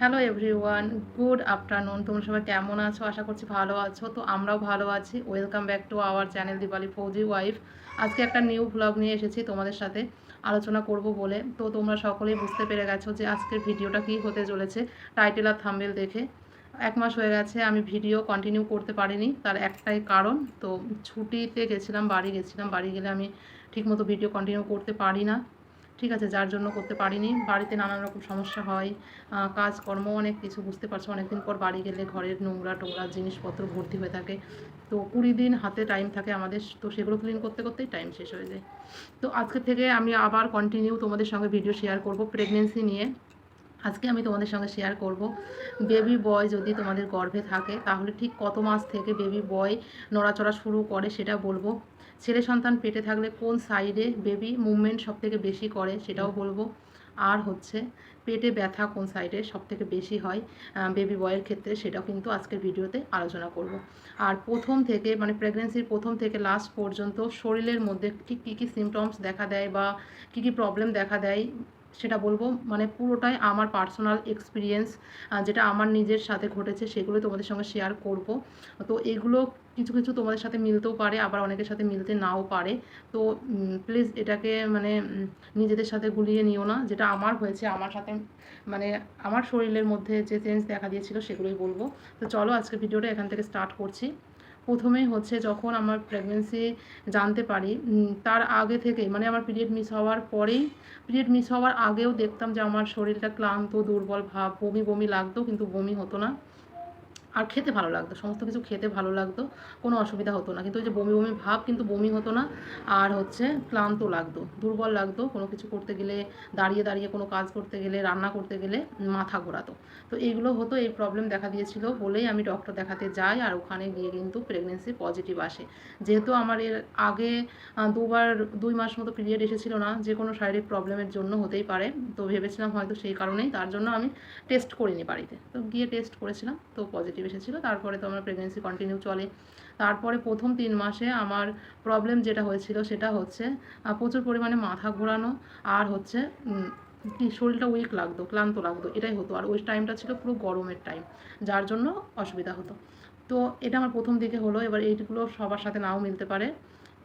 Hello everyone good afternoon তোমরা সবাই কেমন আছো? আশা করছি ভালো আছো। তো আমরাও ভালো আছি। Welcome back to our channel Dipali Fauji wife আজকে একটা নিউ ব্লগ নিয়ে এসেছি তোমাদের সাথে আলোচনা করব বলে। তো তোমরা সকলেই বুঝতে পেরে গেছো যে আজকের ভিডিওটা কী হতে চলেছে। টাইটেল আর থাম্বেল দেখে এক মাস হয়ে গেছে, আমি ভিডিও কন্টিনিউ করতে পারিনি, তার একটাই কারণ। তো ছুটিতে গেছিলাম, বাড়ি গেছিলাম, বাড়ি গেলে আমি ঠিকমতো ভিডিও কন্টিনিউ করতে পারি না। ঠিক আছে, যার জন্য করতে পারিনি। বাড়িতে নানান রকম সমস্যা হয় কাজকর্ম অনেক কিছু বুঝতে পারছ, অনেকদিন পর বাড়ি গেলে ঘরের নোংরা টোংরা জিনিসপত্র ভর্তি হয়ে থাকে। তো কুড়ি দিন হাতে টাইম থাকে আমাদের, তো সেগুলো ক্লিন করতে করতেই টাইম শেষ হয়ে যায়। তো আজকে থেকে আমি আবার কন্টিনিউ তোমাদের সঙ্গে ভিডিও শেয়ার করব প্রেগনেন্সি নিয়ে। আজকে আমি তোমাদের সঙ্গে শেয়ার করব বেবি বয় যদি তোমাদের গর্ভে থাকে, তাহলে ঠিক কত মাস থেকে বেবি বয় নড়াচড়া শুরু করে সেটা বলব। ছেলে সন্তান পেটে থাকলে কোন সাইডে বেবি মুভমেন্ট সব থেকে বেশি করে সেটাও বলব। আর হচ্ছে পেটে ব্যথা কোন সাইডে সব থেকে বেশি হয় বেবি বয়ের ক্ষেত্রে সেটাও কিন্তু আজকের ভিডিওতে আলোচনা করব। আর প্রথম থেকে মানে প্রেগনেন্সির প্রথম থেকে লাস্ট পর্যন্ত শরীরের মধ্যে ঠিক কী কী সিমটমস দেখা দেয় বা কী কী প্রবলেম দেখা দেয় সেটা বলব। মানে পুরোটাই আমার পার্সোনাল এক্সপিরিয়েন্স যেটা আমার নিজের সাথে ঘটেছে সেগুলো তোমাদের সঙ্গে শেয়ার করব। তো এগুলো কিছু কিছু তোমাদের সাথে মিলতেও পারে, আবার অনেকের সাথে মিলতে নাও পারে। তো প্লিজ এটাকে মানে নিজেদের সাথে গুলিয়ে নিও না। যেটা আমার হয়েছে, আমার সাথে মানে আমার শরীরের মধ্যে যে চেঞ্জ দেখা দিয়েছিল সেগুলোই বলব। তো চলো আজকে ভিডিওটা এখান থেকে স্টার্ট করছি। প্রথমেই হচ্ছে যখন আমার প্রেগনেন্সি জানতে পারি তার আগে থেকে মানে আমার পিরিয়ড মিস হওয়ার পরেই পিরিয়ড মিস হওয়ার আগেও দেখতাম যে আমার শরীরটা ক্লান্ত, দুর্বল ভাব, বমি বমি লাগতো, কিন্তু বমি হতো না। আর খেতে ভালো লাগতো, সমস্ত কিছু খেতে ভালো লাগতো, কোনো অসুবিধা হতো না। কিন্তু ওই যে বমি বমি ভাব কিন্তু বমি হতো না, আর হচ্ছে ক্লান্ত লাগতো, দুর্বল লাগতো, কোনো কিছু করতে গেলে, দাঁড়িয়ে দাঁড়িয়ে কোনো কাজ করতে গেলে, রান্না করতে গেলে মাথা ঘোরাতো। তো এইগুলো হতো, এই প্রবলেম দেখা দিয়েছিল বলেই আমি ডক্টর দেখাতে যাই, আর ওখানে গিয়ে কিন্তু প্রেগনেন্সি পজিটিভ আসে। যেহেতু আমার এর আগে দুবার, দুই মাস মতো পিরিয়ড এসেছিল না, যে কোনো শারীরিক প্রবলেমের জন্য হতেই পারে। তো ভেবেছিলাম হয়তো সেই কারণেই, তার জন্য আমি টেস্ট করিনি বাড়িতে। তো গিয়ে টেস্ট করেছিলাম, তো পজিটিভ এসেছিল, তারপরে তো আমার প্রেগনেন্সি কন্টিনিউ চলে। তারপরে প্রথম তিন মাসে আমার প্রবলেম যেটা হয়েছিল সেটা হচ্ছে প্রচুর পরিমাণে মাথা ঘোরানো আর হচ্ছে শরীরটা উইক লাগতো, ক্লান্ত লাগতো, এটাই হতো। আর ওই টাইমটা ছিল পুরো গরমের টাইম যার জন্য অসুবিধা হতো। তো এটা আমার প্রথম দিকে হলো, এবার এইগুলো সবার সাথে নাও মিলতে পারে।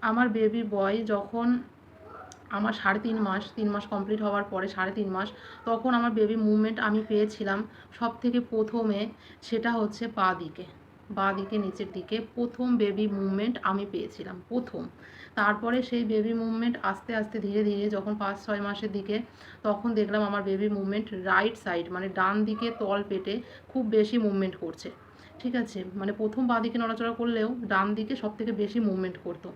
আমার বেবি বয় যখন আমার সাড়ে তিন মাস তিন মাস কমপ্লিট হওয়ার পরে সাড়ে তিন মাস, তখন আমার বেবি মুভমেন্ট আমি পেয়েছিলাম সব থেকে প্রথমে সেটা হচ্ছে পা দিকে বা দিকে নিচের দিকে প্রথম বেবি মুভমেন্ট আমি পেয়েছিলাম, প্রথম। তারপরে সেই বেবি মুভমেন্ট আস্তে আস্তে ধীরে ধীরে যখন পাঁচ, ছয় মাসের দিকে তখন দেখলাম আমার বেবি মুভমেন্ট রাইট সাইড মানে ডান দিকে তল পেটে খুব বেশি মুভমেন্ট করছে। ঠিক আছে? মানে প্রথম বাঁ দিকে নড়াচড়া করলেও ডান দিকে সব থেকে বেশি মুভমেন্ট করতো।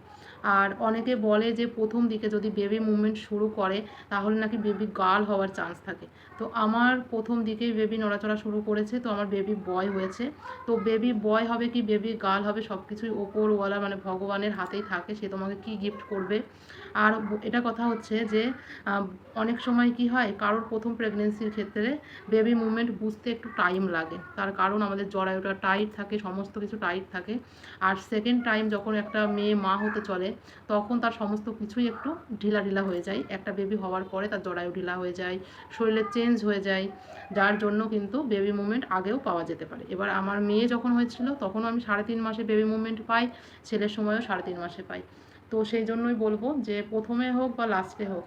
আর অনেকে বলে যে প্রথম দিকে যদি বেবি মুভমেন্ট শুরু করে, তাহলে নাকি বেবি গার্ল হওয়ার চান্স থাকে। তো আমার প্রথম দিকেই বেবি নড়াচড়া শুরু করেছে, তো আমার বেবি বয় হয়েছে। তো বেবি বয় হবে কি বেবি গার্ল হবে সব কিছুই ওপরওয়ালা মানে ভগবানের হাতেই থাকে, সে তোমাকে কি গিফট করবে? আর এটা কথা হচ্ছে যে অনেক সময় কি হয়, কারোর প্রথম প্রেগনেন্সির ক্ষেত্রে বেবি মুভমেন্ট বুঝতে একটু টাইম লাগে। তার কারণ আমাদের জরায়ুটা টাইট থাকে, সমস্ত কিছু টাইট থাকে। আর সেকেন্ড টাইম যখন একটা মেয়ে মা হতে চলে তখন তার সমস্ত কিছুই একটু ঢিলা ঢিলা হয়ে যায়। একটা বেবি হওয়ার পরে তার জরায়ু ঢিলা হয়ে যায় শরীরে চেঞ্জ হয়ে যায়, যার জন্য কিন্তু বেবি মুভমেন্ট আগেও পাওয়া যেতে পারে। এবার আমার মেয়ে যখন হয়েছিল, তখনও আমি সাড়ে তিন মাসে বেবি মুভমেন্ট পাই, ছেলের সময়ও সাড়ে তিন মাসে পাই। তো সেই জন্যই বলব যে, প্রথমে হোক বা লাস্টে হোক,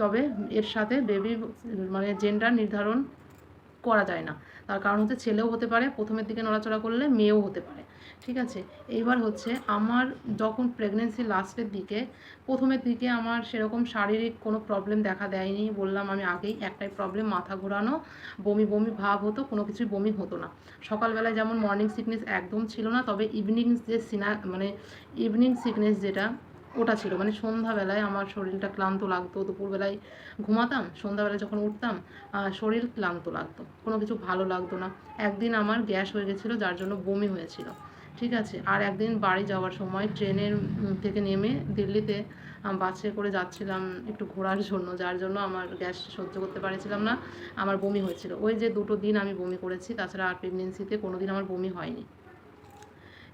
তবে এর সাথে বেবি মানে জেন্ডার নির্ধারণ করা যায় না। তার কারণ হচ্ছে ছেলেও হতে পারে, প্রথমের দিকে নড়াচড়া করলে মেয়েও হতে পারে। ঠিক আছে? এইবার হচ্ছে আমার যখন প্রেগনেন্সি লাস্টের দিকে, প্রথমের দিকে আমার সেরকম শারীরিক কোনো প্রবলেম দেখা দেয়নি। বললাম আমি আগেই একটাই প্রবলেম মাথা ঘোরানো, বমি বমি ভাব হতো, কোনো কিছুই বমি হতো না। সকালবেলায় যেমন মর্নিং সিকনেস একদম ছিল না, তবে ইভিনিং যে সিনা মানে ইভিনিং সিকনেস যেটা, ওটা ছিল। মানে সন্ধ্যাবেলায় আমার শরীরটা ক্লান্ত লাগতো, দুপুরবেলায় ঘুমাতাম, সন্ধ্যাবেলায় যখন উঠতাম শরীর ক্লান্ত লাগতো, কোনো কিছু ভালো লাগতো না। একদিন আমার গ্যাস হয়ে গেছিল, যার জন্য বমি হয়েছিল। ঠিক আছে। আর একদিন বাড়ি যাওয়ার সময় ট্রেনের থেকে নেমে দিল্লিতে বাসে করে যাচ্ছিলাম একটু ঘোরার জন্য, যার জন্য আমার গ্যাস সহ্য করতে পারছিলাম না, আমার বমি হয়েছিল। ওই যে দুটো দিন আমি বমি করেছি, তাছাড়া আর প্রেগনেন্সিতে কোনো দিন আমার বমি হয়নি।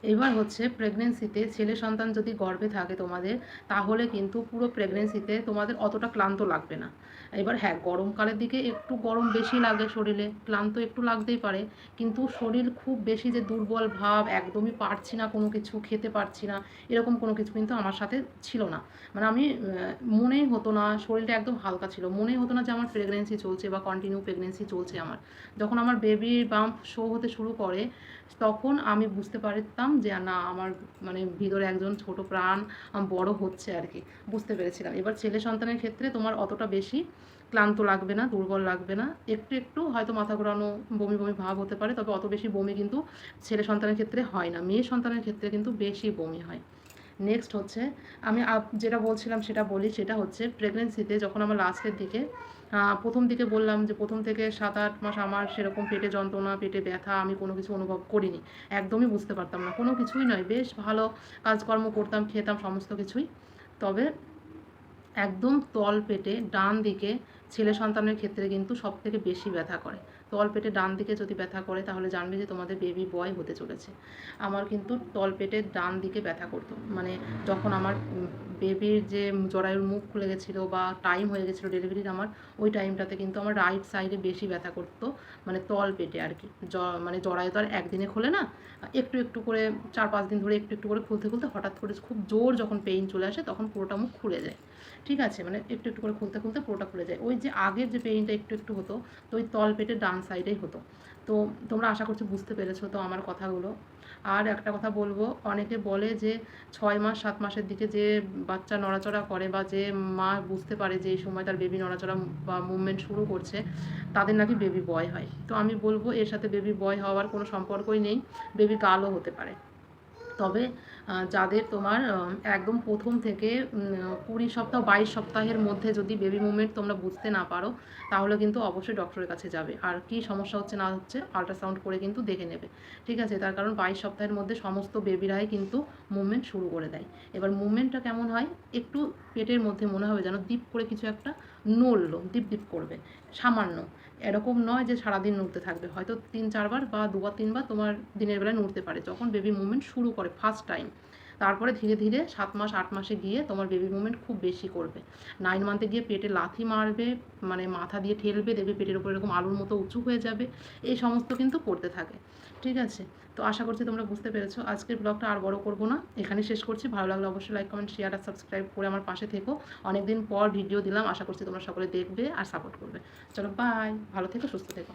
এবার হচ্ছে প্রেগনেন্সিতে ছেলে সন্তান যদি গর্ভে থাকে তোমাদের, তাহলে কিন্তু পুরো প্রেগনেন্সিতে তোমাদের অতটা ক্লান্ত লাগবে না। এবার হ্যাঁ গরমকালের দিকে একটু গরম বেশি লাগে শরীরে, ক্লান্ত একটু লাগতেই পারে। কিন্তু শরীর খুব বেশি যে দুর্বল ভাব, একদমই পারছি না কোনো কিছু, খেতে পারছি না, এরকম কোনো কিছু কিন্তু আমার সাথে ছিল না। মানে আমি মনেই হতো না, শরীরটা একদম হালকা ছিল। মনেই হতো না যে আমার প্রেগনেন্সি চলছে বা কন্টিনিউ প্রেগনেন্সি চলছে আমার। যখন আমার বেবির বাম্প শো হতে শুরু করে তখন আমি বুঝতে পারতাম যে, না, আমার মানে ভিতরে একজন ছোট প্রাণ বড় হচ্ছে আর কি। বুঝতে পেরেছিলাম। এবার ছেলে সন্তানের ক্ষেত্রে তোমার অতটা বেশি ক্লান্ত লাগবে না, দুর্বল লাগবে না। একটু একটু হয়তো মাথা ঘোরানো, বমি বমি ভাব হতে পারে, তবে অত বেশি বমি কিন্তু ছেলে সন্তানের ক্ষেত্রে হয় না। মেয়ে সন্তানের ক্ষেত্রে কিন্তু বেশি বমি হয়। নেক্সট হচ্ছে, আমি যেটা বলছিলাম সেটা বলি, সেটা হচ্ছে প্রেগনেন্সিতে যখন আমার লাস্টের দিকে প্রথম দিকে বললাম যে প্রথম থেকে সাত আট মাস আমার সেরকম পেটে যন্ত্রণা, পেটে ব্যথা আমি কোনো কিছু অনুভব করিনি। একদমই বুঝতে পারতাম না। কোনো কিছুই নয়। বেশ ভালো কাজকর্ম করতাম, খেতাম, সমস্ত কিছুই। তবে একদম তল পেটে, ডান দিকে ছেলে সন্তানের ক্ষেত্রে কিন্তু সব থেকে বেশি ব্যথা করে। তল পেটে ডান দিকে যদি ব্যথা করে, তাহলে জানবে যে তোমাদের বেবি বয় হতে চলেছে। আমার কিন্তু তল পেটের ডান দিকে ব্যথা করতো। মানে যখন আমার বেবির যে জরায়ুর মুখ খুলে গেছিল বা টাইম হয়ে গেছিল ডেলিভারির আমার, ওই টাইমটাতে কিন্তু আমার রাইট সাইডে বেশি ব্যথা করতো মানে তল পেটে আর কি। জ- মানে জরায়ু তো আর একদিনে খোলে না, একটু একটু করে, চার পাঁচ দিন ধরে একটু একটু করে খুলতে খুলতে হঠাৎ করে খুব জোর যখন পেইন চলে আসে, তখন পুরোটা মুখ খুলে যায়। ঠিক আছে মানে একটু একটু করে খুলতে খুলতে পুরোটা খুলে যায়। ওই যে আগের যে পেইনটা একটু একটু হতো, তো ওই তল পেটের ডান সাইডেই হতো। তো তোমরা আশা করছি বুঝতে পেরেছ তো আমার কথাগুলো। আর একটা কথা বলব, অনেকে বলে যে ছয় মাস, সাত মাসের দিকে যে বাচ্চা নড়াচড়া করে বা যে মা বুঝতে পারে যে এই সময় তার বেবি নড়াচড়া বা মুভমেন্ট শুরু করছে, তাদের নাকি বেবি বয় হয়। তো আমি বলব, এর সাথে বেবি বয় হওয়ার কোনো সম্পর্কই নেই। বেবি গালও হতে পারে। তবে যাদের তোমার একদম প্রথম থেকে কুড়ি সপ্তাহ, বাইশ সপ্তাহের মধ্যে যদি বেবি মুভমেন্ট তোমরা বুঝতে না পারো, তাহলে কিন্তু অবশ্যই ডক্টরের কাছে যাবে। আর কি সমস্যা হচ্ছে না হচ্ছে আল্ট্রাসাউন্ড করে কিন্তু দেখে নেবে। ঠিক আছে? তার কারণ বাইশ সপ্তাহের মধ্যে সমস্ত বেবিরাই কিন্তু মুভমেন্ট শুরু করে দেয়। এবার মুভমেন্টটা কেমন হয়? একটু পেটের মধ্যে মনে হবে যেন ডিপ করে কিছু একটা নড়লো ডিপ ডিপ করবে। সামান্য। এরকম নয় যে সারাদিন নড়তে থাকবে। হয়তো তিন, চারবার বা দুবার, তিনবার তোমার দিনের বেলায় নড়তে পারে। যখন বেবি মুভমেন্ট শুরু করে ফার্স্ট টাইম তারপরে ধীরে ধীরে সাত মাস, আট মাসে গিয়ে তোমার বেবি মুভমেন্ট খুব বেশি করবে। নাইন মান্থে গিয়ে পেটে লাথি মারবে মানে মাথা দিয়ে ঠেলবে, দেখবে পেটের উপর এরকম আলুর মতো উঁচু হয়ে যাবে। এই সমস্ত কিন্তু করতে থাকে। ঠিক আছে? তো আশা করছি তোমরা বুঝতে পেরেছ। আজকের ব্লগটা আর বড় করব না। এখানে শেষ করছি। ভালো লাগলে অবশ্যই লাইক কমেন্ট শেয়ার আর সাবস্ক্রাইব করে আমার পাশে থেকো। অনেকদিন পর ভিডিও দিলাম। আশা করছি তোমরা সকলে দেখবে আর সাপোর্ট করবে। চলো বাই ভালো থেকো, সুস্থ থেকো।